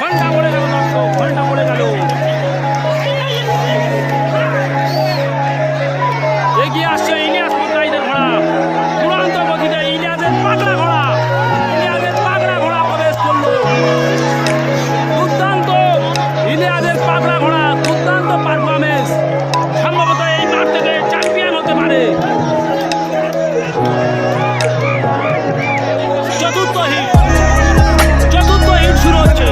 ঘণ্টা এগিয়ে আসছে ইলিয়াস মুদ্রাইদের ঘোড়া চূড়ান্ত গতিতে ইলিয়াসের পাগড়া ঘোড়া ইলিয়াসের পাগড়া ঘোড়া প্রবেশ করল দুর্দান্ত ইলিয়াসের পাগড়া ঘোড়া দুর্দান্ত হতে পারে চতুর্থ হিট চতুর্থ হিট শুরু হচ্ছে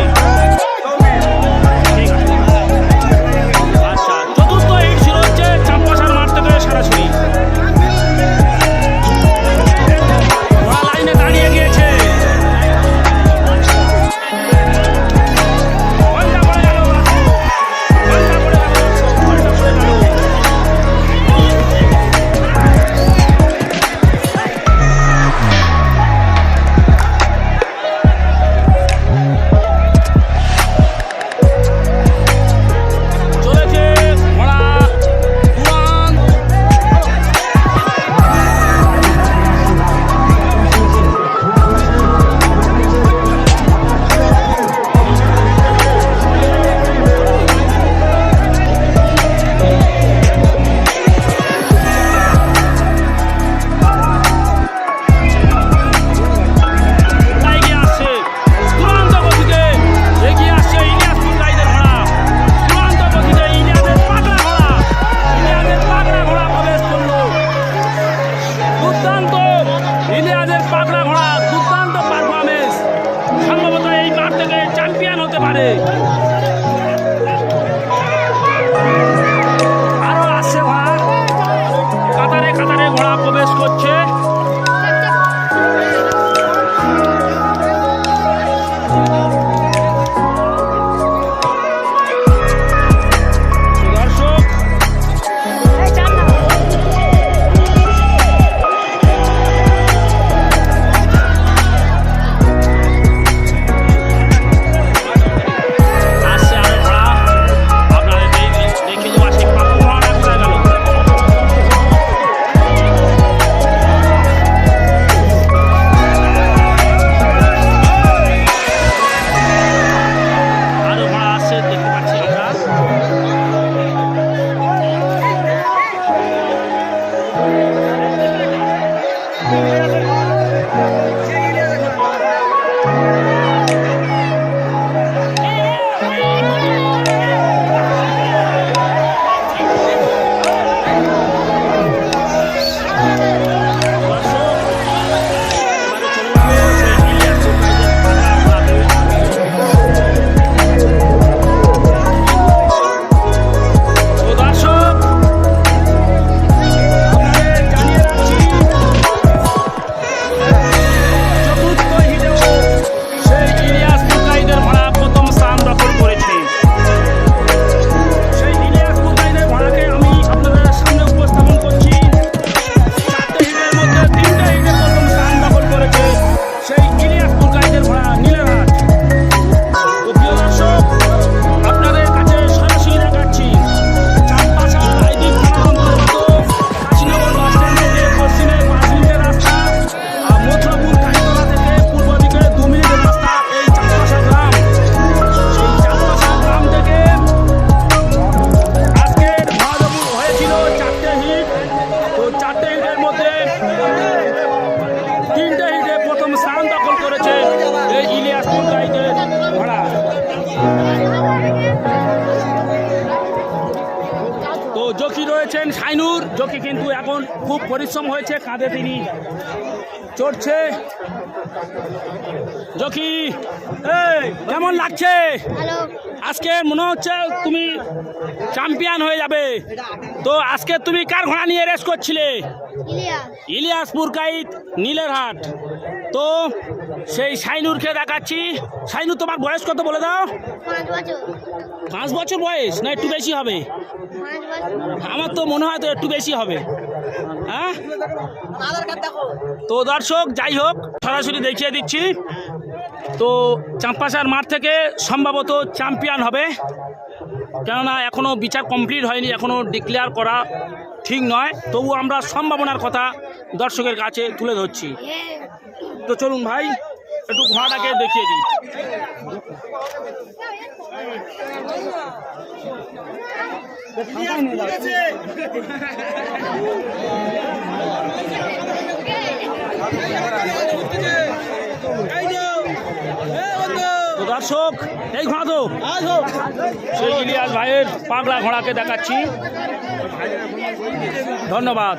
Hallelujah. তো জকি রয়েছেন সাইনুর জকি কিন্তু এখন খুব পরিশ্রম হয়েছে কাঁধে তিনি চড়ছে। জকি এই কেমন লাগছে? আজকে মনে হচ্ছে তুমি চ্যাম্পিয়ন হয়ে যাবে। তো আজকে তুমি কার ঘোড়া নিয়ে রেস করছিলে? ইলিয়াস। ইলিয়াসপুর কাইত নীলেরহাট তো সেই সাইনুরকে দেখাচ্ছি। সাইনুর তোমার বয়স কত বলে দাও? পাঁচ বছর। বয়স না একটু বেশি হবে? আমার তো মনে হয় তো একটু বেশি হবে। হ্যাঁ? তো দর্শক যাই হোক সরাসরি দেখিয়ে দিচ্ছি। তো চাম্পাসার মাঠ থেকে সম্ভবত চ্যাম্পিয়ন হবে। কেননা এখনও বিচার কমপ্লিট হয়নি এখনও ডিক্লেয়ার করা ঠিক নয়। তবু আমরা সম্ভাবনার কথা দর্শকের কাছে তুলে ধরছি। তো চলুন ভাই, একটু ঘোড়াটাকে দেখিয়ে দিই। দর্শক, এই ঘোড়া তো। ভাইয়ের পাগলা ঘোড়াকে দেখাচ্ছি। ধন্যবাদ।